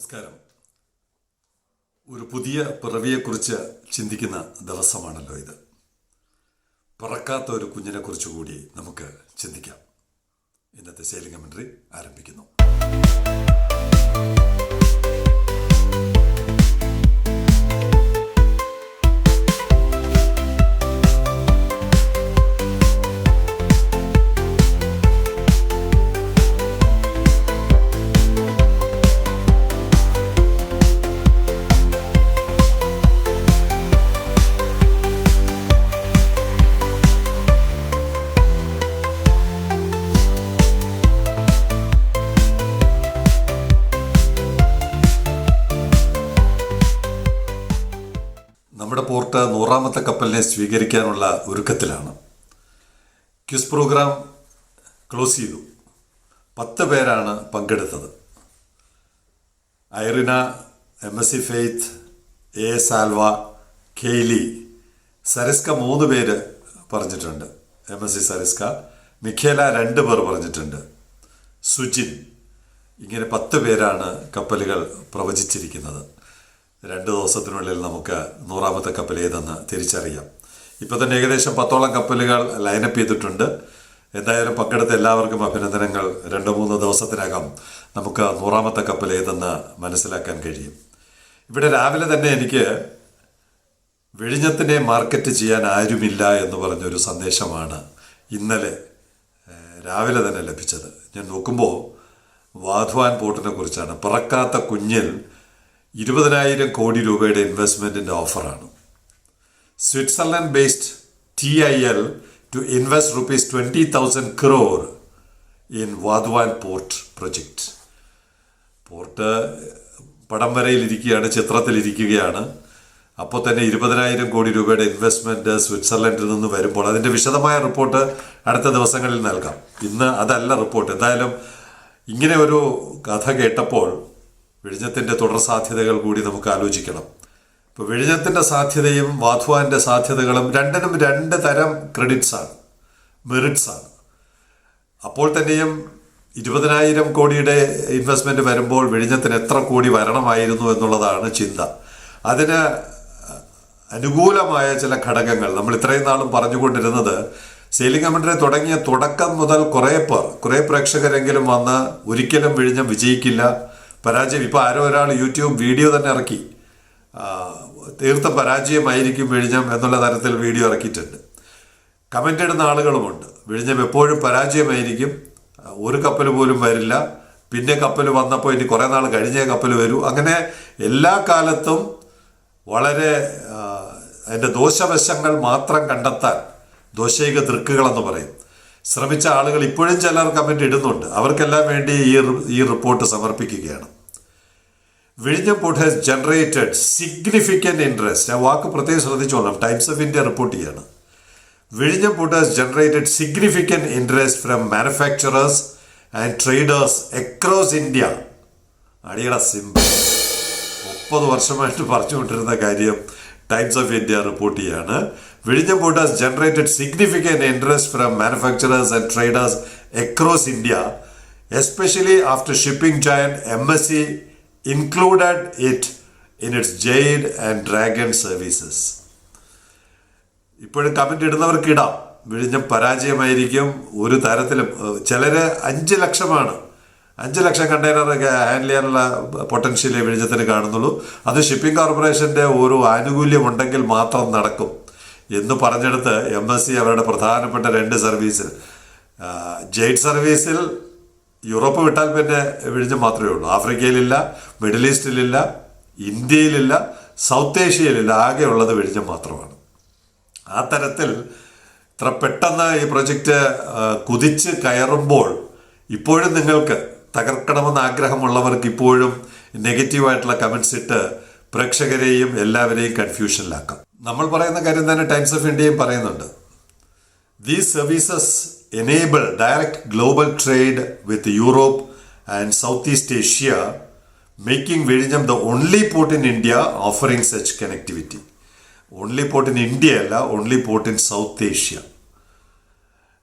നമസ്കാരം. ഒരു പുതിയ പിറവിയെക്കുറിച്ച് ചിന്തിക്കുന്ന ദിവസമാണല്ലോ ഇത്. പറക്കാത്ത ഒരു കുഞ്ഞിനെക്കുറിച്ച് കൂടി നമുക്ക് ചിന്തിക്കാം. ഇന്നത്തെ സെയിലിംഗ് കമൻട്രി ആരംഭിക്കുന്നു. പോർട്ട് നൂറാമത്തെ കപ്പലിനെ സ്വീകരിക്കാനുള്ള ഒരുക്കത്തിലാണ്. ക്വിസ് പ്രോഗ്രാം ക്ലോസ് ചെയ്തു. പത്ത് പേരാണ് പങ്കെടുത്തത്. Irina M S C Faith a Salva Kaylee Sariska മൂന്ന് പേര് പറഞ്ഞിട്ടുണ്ട്. M S C Sariska Michela രണ്ട് പേർ പറഞ്ഞിട്ടുണ്ട്. സുജിൻ ഇങ്ങനെ പത്ത് പേരാണ് കപ്പലുകൾ പ്രവചിച്ചിരിക്കുന്നത്. രണ്ട് ദിവസത്തിനുള്ളിൽ നമുക്ക് നൂറാമത്തെ കപ്പൽ ഏതെന്ന് തിരിച്ചറിയാം. ഇപ്പോൾ തന്നെ ഏകദേശം പത്തോളം കപ്പലുകൾ ലൈനപ്പ് ചെയ്തിട്ടുണ്ട്. എന്തായാലും പങ്കെടുത്ത എല്ലാവർക്കും അഭിനന്ദനങ്ങൾ. രണ്ട് മൂന്ന് ദിവസത്തിനകം നമുക്ക് നൂറാമത്തെ കപ്പൽ ഏതെന്ന് മനസ്സിലാക്കാൻ കഴിയും. ഇവിടെ രാവിലെ തന്നെ എനിക്ക് വിഴിഞ്ഞത്തിനെ മാർക്കറ്റ് ചെയ്യാൻ ആരുമില്ല എന്ന് പറഞ്ഞൊരു സന്ദേശമാണ് ഇന്നലെ രാവിലെ തന്നെ ലഭിച്ചത്. ഞാൻ നോക്കുമ്പോൾ വാധ്വാൻ പോർട്ടിനെ കുറിച്ചാണ്. പിറക്കാത്ത കുഞ്ഞിൽ ഇരുപതിനായിരം കോടി രൂപയുടെ ഇൻവെസ്റ്റ്മെന്റിന്റെ ഓഫറാണ് Switzerland based T I L to invest rupees twenty thousand crore in Vadhavan port project port പടം വരയിലിരിക്കുകയാണ് ചിത്രത്തിലിരിക്കുകയാണ്. അപ്പോൾ തന്നെ ഇരുപതിനായിരം കോടി രൂപയുടെ ഇൻവെസ്റ്റ്മെന്റ് സ്വിറ്റ്സർലൻഡിൽ നിന്ന് വരുമ്പോൾ അതിന്റെ വിശദമായ റിപ്പോർട്ട് അടുത്ത ദിവസങ്ങളിൽ നൽകാം. ഇന്ന് അതല്ല റിപ്പോർട്ട് എന്തായാലും ഇങ്ങനെ ഒരു കഥ കേട്ടപ്പോൾ വിഴിഞ്ഞത്തിന്റെ തുടർ സാധ്യതകൾ കൂടി നമുക്ക് ആലോചിക്കണം. ഇപ്പോൾ വിഴിഞ്ഞത്തിന്റെ സാധ്യതയും വാധ്വാന്റെ സാധ്യതകളും രണ്ടിനും രണ്ട് തരം ക്രെഡിറ്റ്സ് ആണ്. മെറിറ്റ്സ് ആണ്. അപ്പോൾ തന്നെയും ഇരുപതിനായിരം കോടിയുടെ ഇൻവെസ്റ്റ്മെന്റ് വരുമ്പോൾ വിഴിഞ്ഞത്തിന് എത്ര കോടി വരണമായിരുന്നു എന്നുള്ളതാണ് ചിന്ത. അതിന് അനുകൂലമായ ചില ഘടകങ്ങൾ. നമ്മൾ ഇത്രയും നാളും പറഞ്ഞുകൊണ്ടിരുന്നത് സെയിലിംഗ് കമ്പനി തുടങ്ങിയ തുടക്കം മുതൽ കുറേ പേർ കുറേ പ്രേക്ഷകരെങ്കിലും വന്ന് ഒരിക്കലും വിഴിഞ്ഞം വിജയിക്കില്ല. പരാജയം. ഇപ്പോൾ ആരോ ഒരാൾ യൂട്യൂബ് വീഡിയോ തന്നെ ഇറക്കി. തീർത്ത പരാജയമായിരിക്കും വിഴിഞ്ഞം എന്നുള്ള തരത്തിൽ വീഡിയോ ഇറക്കിയിട്ടുണ്ട്. കമന്റ് ഇടുന്ന ആളുകളുമുണ്ട്. വിഴിഞ്ഞം എപ്പോഴും പരാജയമായിരിക്കും. ഒരു കപ്പൽ പോലും വരില്ല. പിന്നെ കപ്പൽ വന്നപ്പോൾ ഇനി കുറേ നാൾ കഴിഞ്ഞേ കപ്പൽ വരൂ. അങ്ങനെ എല്ലാ കാലത്തും വളരെ അതിന്റെ ദോഷവശങ്ങൾ മാത്രം കണ്ടെത്താൻ ദോഷൈക ദൃക്കുകളെന്ന് പറയും. ശ്രമിച്ച ആളുകൾ ഇപ്പോഴും ചിലർ കമന്റ് ഇടുന്നുണ്ട്. അവർക്കെല്ലാം വേണ്ടി ഈ ഈ റിപ്പോർട്ട് സമർപ്പിക്കുകയാണ്. വിഴിഞ്ഞം port has generated significant interest ആ വാക്ക് പ്രത്യേകം ശ്രദ്ധിച്ചോളാം. ടൈംസ് ഓഫ് ഇന്ത്യ റിപ്പോർട്ട് ചെയ്യാണ്. വിഴിഞ്ഞം port has generated significant interest from manufacturers and traders across India അടിയുടെ സിമ്പിൾ മുപ്പത് വർഷമായിട്ട് പറഞ്ഞുകൊണ്ടിരുന്ന കാര്യം ടൈംസ് ഓഫ് ഇന്ത്യ റിപ്പോർട്ട് ചെയ്യാണ്. Generated significant interest from manufacturers and traders across India especially after shipping giant M S C included it in its Jade and Dragon services ഇപ്പോഴും comment ഇടുന്നവർക്ക് ഇടാം. വിഴിഞ്ഞം പരാജയമായിരിക്കും. ഒരു തരത്തിലും ചിലര് അഞ്ച് ലക്ഷമാണ്. അഞ്ച് ലക്ഷം കണ്ടെയ്നർ ഹാൻഡിൽ ചെയ്യാനുള്ള പൊട്ടൻഷ്യലേ വിഴിഞ്ഞത്തിന് കാണുന്നുള്ളൂ. അത് ഷിപ്പിംഗ് കോർപ്പറേഷന്റെ ഒരു ആനുകൂല്യം ഉണ്ടെങ്കിൽ മാത്രം നടക്കും. എന്ന് പറഞ്ഞെടുത്ത് എം എസ് സി അവരുടെ പ്രധാനപ്പെട്ട രണ്ട് സർവീസിൽ ജെയ്റ്റ് സർവീസിൽ യൂറോപ്പ് വിട്ടാൽ പിന്നെ വിഴിഞ്ഞ് മാത്രമേ ഉള്ളൂ. ആഫ്രിക്കയിലില്ല മിഡിൽ ഈസ്റ്റിലില്ല ഇന്ത്യയിലില്ല സൗത്ത് ഏഷ്യയിലില്ല ആകെ ഉള്ളത് വിഴിഞ്ഞം മാത്രമാണ്. ആ തരത്തിൽ ഇത്ര പെട്ടെന്ന് ഈ പ്രൊജക്റ്റ് കുതിച്ച് കയറുമ്പോൾ ഇപ്പോഴും നിങ്ങൾക്ക് തകർക്കണമെന്ന് ആഗ്രഹമുള്ളവർക്ക് ഇപ്പോഴും നെഗറ്റീവായിട്ടുള്ള കമൻസ് ഇട്ട് പ്രേക്ഷകരെയും എല്ലാവരെയും കൺഫ്യൂഷനിലാക്കാം. നമ്മൾ പറയുന്ന കാര്യം തന്നെ ടൈംസ് ഓഫ് ഇന്ത്യയും പറയുന്നുണ്ട് These services enable direct global trade with Europe and Southeast Asia, making Vizhinjam the only port in India offering such connectivity. Only port in India അല്ല only port in South Asia.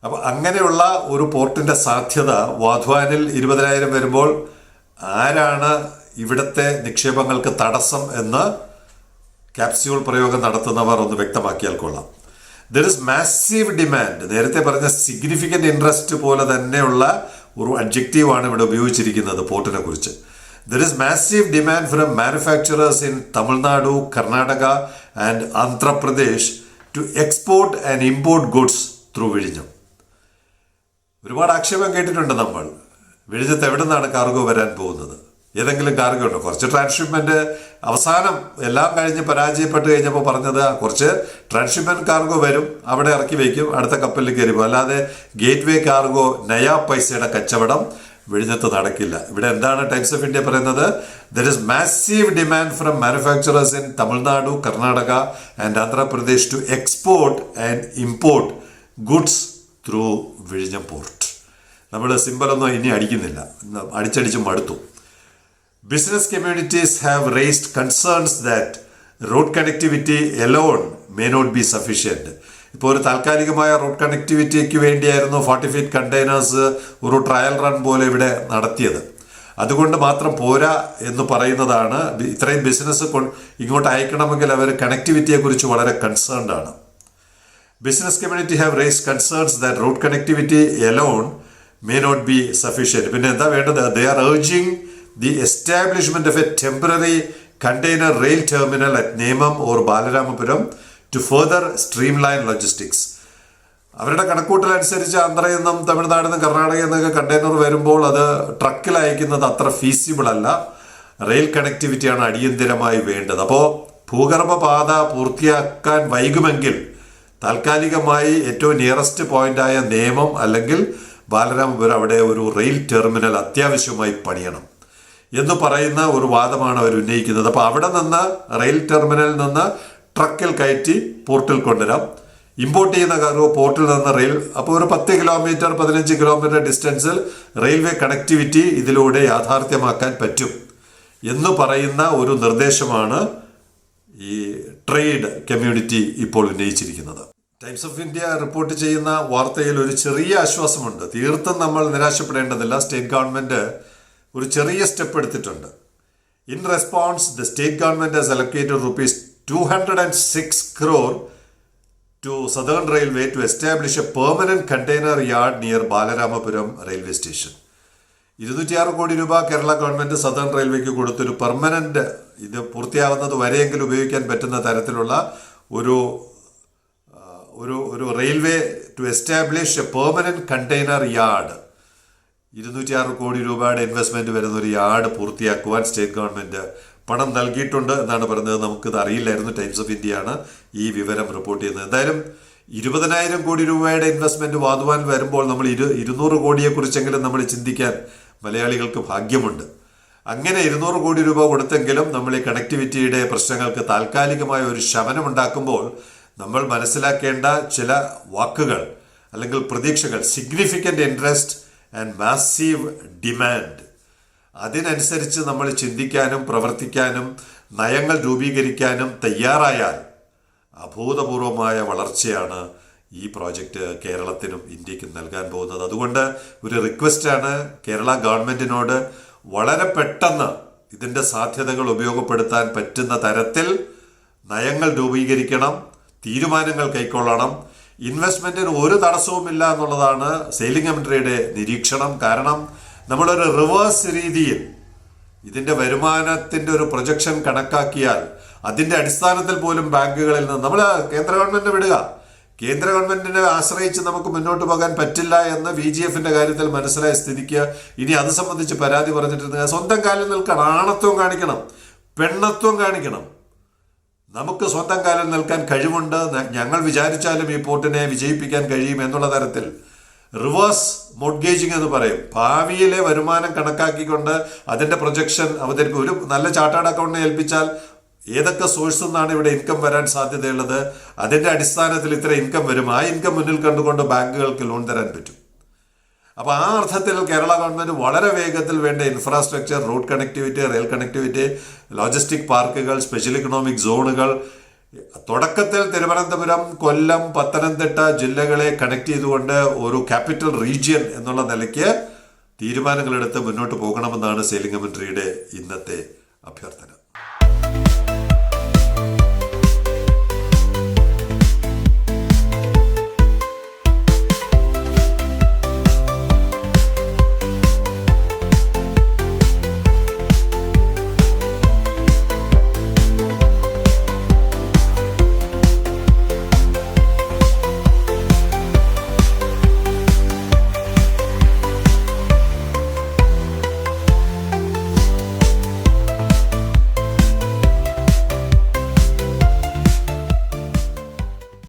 അപ്പോൾ അങ്ങനെയുള്ള ഒരു പോർട്ടിന്റെ സാധ്യത വാധ്വാനിൽ ഇരുപതിനായിരം വരുമ്പോൾ ആരാണ് ഇവിടുത്തെ നിക്ഷേപങ്ങൾക്ക് തടസ്സം എന്ന് ക്യാപ്സ്യൂൾ പ്രയോഗം നടത്തുന്നവർ ഒന്ന് വ്യക്തമാക്കിയാൽ കൊള്ളാം. ദർ ഇസ് മാസീവ് ഡിമാൻഡ് നേരത്തെ പറഞ്ഞ സിഗ്നിഫിക്കന്റ് ഇൻട്രസ്റ്റ് പോലെ തന്നെയുള്ള ഒരു അഡ്ജക്റ്റീവാണ് ഇവിടെ ഉപയോഗിച്ചിരിക്കുന്നത് പോർട്ടിനെ കുറിച്ച്. There is massive demand from manufacturers in Tamil Nadu Karnataka and Andhra Pradesh to export and import goods through വിഴിഞ്ഞം ഒരുപാട് ആക്ഷേപം കേട്ടിട്ടുണ്ട് നമ്മൾ. വിഴിഞ്ഞത്ത് എവിടെ നിന്നാണ് കാർഗോ വരാൻ പോകുന്നത്? ഏതെങ്കിലും കാർഗോ ഉണ്ടോ? കുറച്ച് ട്രാൻസ്ഷിപ്മെന്റ് അവസാനം എല്ലാം കഴിഞ്ഞ് പരാജയപ്പെട്ട് കഴിഞ്ഞപ്പോൾ പറഞ്ഞത് കുറച്ച് ട്രാൻസ്ഷിപ്മെന്റ് കാർഗോ വരും അവിടെ ഇറക്കി വയ്ക്കും അടുത്ത കപ്പലിൽ കയറി പോകും അല്ലാതെ ഗേറ്റ് വേ കാർഗോ നയാ പൈസയുടെ കച്ചവടം വിഴിഞ്ഞത്ത് നടക്കില്ല. ഇവിടെ എന്താണ് ടൈംസ് ഓഫ് ഇന്ത്യ പറയുന്നത്? There is massive demand from manufacturers in Tamil Nadu Karnataka and Andhra Pradesh to export and import goods through വിഴിഞ്ഞം പോർട്ട് നമ്മൾ സിമ്പിളൊന്നും ഇനി അടിക്കുന്നില്ല. അടിച്ചടിച്ച് മടുത്തു. Business communities have raised concerns that road connectivity alone may not be sufficient. ഇപ്പോൾ ഒരു താൽക്കാലികമായ റോഡ് കണക്ടിവിറ്റിക്ക് വേണ്ടിയായിരുന്നു ഫോർട്ടി ഫീറ്റ് കണ്ടെയ്നേഴ്സ് ഒരു ട്രയൽ റൺ പോലെ ഇവിടെ നടത്തിയത്. അതുകൊണ്ട് മാത്രം പോരാ എന്ന് പറയുന്നതാണ് ഇത്രയും ബിസിനസ് ഇങ്ങോട്ട് അയക്കണമെങ്കിൽ അവർ കണക്ടിവിറ്റിയെക്കുറിച്ച് വളരെ കൺസേൺഡ് ആണ്. Business community have raise concerns that road connectivity alone may not be sufficient പിന്നെ എന്താ വേണ്ടത്? They are urging the establishment of a temporary container rail terminal at Nemom or Balaramapuram to further streamline logistics അവരുടെ കണക്കൂട്ടൽ അനുസരിച്ച് ആന്ധ്രയിൽ നിന്നും തമിഴ്നാട് നിന്നും കർണാടകയിൽ നിന്നൊക്കെ കണ്ടെയ്നർ വരുമ്പോൾ അത് ട്രക്കിൽ അയക്കുന്നത് അത്ര ഫീസിബിൾ അല്ല. റെയിൽ കണക്ടിവിറ്റിയാണ് അടിയന്തിരമായി വേണ്ടത്. അപ്പോൾ ഭൂഗർഭ പാത പൂർത്തിയാക്കാൻ വൈകുമെങ്കിൽ താൽക്കാലികമായി ഏറ്റവും നിയറസ്റ്റ് പോയിന്റായ നേമം അല്ലെങ്കിൽ ബാലരാമപുരം അവിടെ ഒരു റെയിൽ ടെർമിനൽ അത്യാവശ്യമായി പണിയണം. എന്ന് പറയുന്ന ഒരു വാദമാണ് അവർ ഉന്നയിക്കുന്നത്. അപ്പോൾ അവിടെ നിന്ന് റെയിൽ ടെർമിനലിൽ നിന്ന് ട്രക്കിൽ കയറ്റി പോർട്ടിൽ കൊണ്ടുവരാം. ഇമ്പോർട്ട് ചെയ്യുന്ന കാർഗോ പോർട്ടിൽ നിന്ന് റെയിൽ അപ്പോൾ ഒരു പത്ത് കിലോമീറ്റർ പതിനഞ്ച് കിലോമീറ്റർ ഡിസ്റ്റൻസിൽ റെയിൽവേ കണക്ടിവിറ്റി ഇതിലൂടെ യാഥാർത്ഥ്യമാക്കാൻ പറ്റും എന്ന് പറയുന്ന ഒരു നിർദ്ദേശമാണ് ഈ ട്രേഡ് കമ്മ്യൂണിറ്റി ഇപ്പോൾ ഉന്നയിച്ചിരിക്കുന്നത്. ടൈംസ് ഓഫ് ഇന്ത്യ റിപ്പോർട്ട് ചെയ്യുന്ന വാർത്തയിൽ ഒരു ചെറിയ ആശ്വാസമുണ്ട്. തീർത്തും നമ്മൾ നിരാശപ്പെടേണ്ടതില്ല. സ്റ്റേറ്റ് ഗവൺമെന്റ് ഒരു ചെറിയ സ്റ്റെപ്പ് എടുത്തിട്ടുണ്ട്. In response the state government has allocated rupees two hundred and six crore to Southern Railway to establish a permanent container yard near Balaramapuram railway station ഇരുന്നൂറ്റിയാറ് കോടി രൂപ കേരള ഗവൺമെന്റ് സദേൺ റെയിൽവേക്ക് കൊടുത്തൊരു permanent ഇത് പൂർത്തിയാവുന്നത് വരെയെങ്കിലും ഉപയോഗിക്കാൻ പറ്റുന്ന തരത്തിലുള്ള ഒരു ഒരു ഒരു railway to establish a permanent container yard ഇരുന്നൂറ്റിയാറ് കോടി രൂപയുടെ ഇൻവെസ്റ്റ്മെന്റ് വരുന്ന ഒരു യാർഡ് പൂർത്തിയാക്കുവാൻ സ്റ്റേറ്റ് ഗവൺമെന്റ് പണം നൽകിയിട്ടുണ്ട് എന്നാണ് പറഞ്ഞത്. നമുക്കിത് അറിയില്ലായിരുന്നു. ടൈംസ് ഓഫ് ഇന്ത്യ ആണ് ഈ വിവരം റിപ്പോർട്ട് ചെയ്യുന്നത്. എന്തായാലും ഇരുപതിനായിരം കോടി രൂപയുടെ ഇൻവെസ്റ്റ്മെന്റ് വാതുവാൻ വരുമ്പോൾ നമ്മൾ ഇരു ഇരുന്നൂറ് കോടിയെക്കുറിച്ചെങ്കിലും നമ്മൾ ചിന്തിക്കാൻ മലയാളികൾക്ക് ഭാഗ്യമുണ്ട്. അങ്ങനെ ഇരുന്നൂറ് കോടി രൂപ കൊടുത്തെങ്കിലും നമ്മൾ ഈ കണക്ടിവിറ്റിയുടെ പ്രശ്നങ്ങൾക്ക് താൽക്കാലികമായ ഒരു ശമനം ഉണ്ടാക്കുമ്പോൾ നമ്മൾ മനസ്സിലാക്കേണ്ട ചില വാക്കുകൾ അല്ലെങ്കിൽ പ്രതീക്ഷകൾ significant interest and massive demand അതിനനുസരിച്ച് നമ്മൾ ചിന്തിക്കാനും പ്രവർത്തിക്കാനും നയങ്ങൾ രൂപീകരിക്കാനും തയ്യാറായാൽ അഭൂതപൂർവമായ വളർച്ചയാണ് ഈ പ്രോജക്റ്റ് കേരളത്തിനും ഇന്ത്യക്കും നൽകാൻ പോകുന്നത്. അതുകൊണ്ട് ഒരു റിക്വസ്റ്റാണ് കേരള ഗവൺമെന്റിനോട് വളരെ പെട്ടെന്ന് ഇതിന്റെ സാധ്യതകൾ ഉപയോഗപ്പെടുത്താൻ പറ്റുന്ന തരത്തിൽ നയങ്ങൾ രൂപീകരിക്കണം തീരുമാനങ്ങൾ കൈക്കൊള്ളണം ഇൻവെസ്റ്റ്മെന്റിന് ഒരു തടസ്സവുമില്ല എന്നുള്ളതാണ് സെയിലിംഗ് കമൻട്രിയുടെ നിരീക്ഷണം. കാരണം നമ്മളൊരു റിവേഴ്സ് രീതിയിൽ ഇതിന്റെ വരുമാനത്തിന്റെ ഒരു പ്രൊജക്ഷൻ കണക്കാക്കിയാൽ അതിന്റെ അടിസ്ഥാനത്തിൽ പോലും ബാങ്കുകളിൽ നിന്ന് നമ്മൾ കേന്ദ്ര ഗവൺമെന്റ് വിടുക. കേന്ദ്ര ഗവൺമെന്റിനെ ആശ്രയിച്ച് നമുക്ക് മുന്നോട്ട് പോകാൻ പറ്റില്ല എന്ന് വി ജി എഫിന്റെ കാര്യത്തിൽ മനസ്സിലായ സ്ഥിതിക്ക് ഇനി അത് സംബന്ധിച്ച് പരാതി പറഞ്ഞിട്ടുണ്ട് സ്വന്തം കാലിൽ നിൽക്കണം. ആണത്വം കാണിക്കണം. പെണ്ണത്വം കാണിക്കണം. നമുക്ക് സ്വന്തം കാലിൽ നിൽക്കാൻ കഴിവുണ്ട്. ഞങ്ങൾ വിചാരിച്ചാലും ഈ പോർട്ടിനെ വിജയിപ്പിക്കാൻ കഴിയും എന്നുള്ള തരത്തിൽ റിവേഴ്സ് മോഡ്ഗേജിങ് എന്ന് പറയും. ഭാവിയിലെ വരുമാനം കണക്കാക്കിക്കൊണ്ട് അതിന്റെ പ്രൊജക്ഷൻ അവതരിപ്പിക്കും ഒരു നല്ല ചാർട്ടേഡ് അക്കൗണ്ടിനെ ഏൽപ്പിച്ചാൽ ഏതൊക്കെ സോഴ്സിൽ നിന്നാണ് ഇവിടെ ഇൻകം വരാൻ സാധ്യതയുള്ളത്? അതിന്റെ അടിസ്ഥാനത്തിൽ ഇത്ര ഇൻകം വരും. ആ ഇൻകം മുന്നിൽ കണ്ടുകൊണ്ട് ബാങ്കുകൾക്ക് ലോൺ തരാൻ പറ്റും. അപ്പോൾ ആ അർത്ഥത്തിൽ കേരള ഗവൺമെന്റ് വളരെ വേഗത്തിൽ വേണ്ട infrastructure road connectivity rail connectivity logistic പാർക്കുകൾ സ്പെഷ്യൽ ഇക്കണോമിക് സോണുകൾ തുടക്കത്തിൽ തിരുവനന്തപുരം കൊല്ലം പത്തനംതിട്ട ജില്ലകളെ കണക്ട് ചെയ്തുകൊണ്ട് ഒരു ക്യാപിറ്റൽ റീജിയൻ എന്നുള്ള നിലയ്ക്ക് തീരുമാനങ്ങളെടുത്ത് മുന്നോട്ട് പോകണമെന്നാണ് സെയിലിംഗ് കമൻട്രിയുടെ ഇന്നത്തെ അഭ്യർത്ഥിക്കുന്നു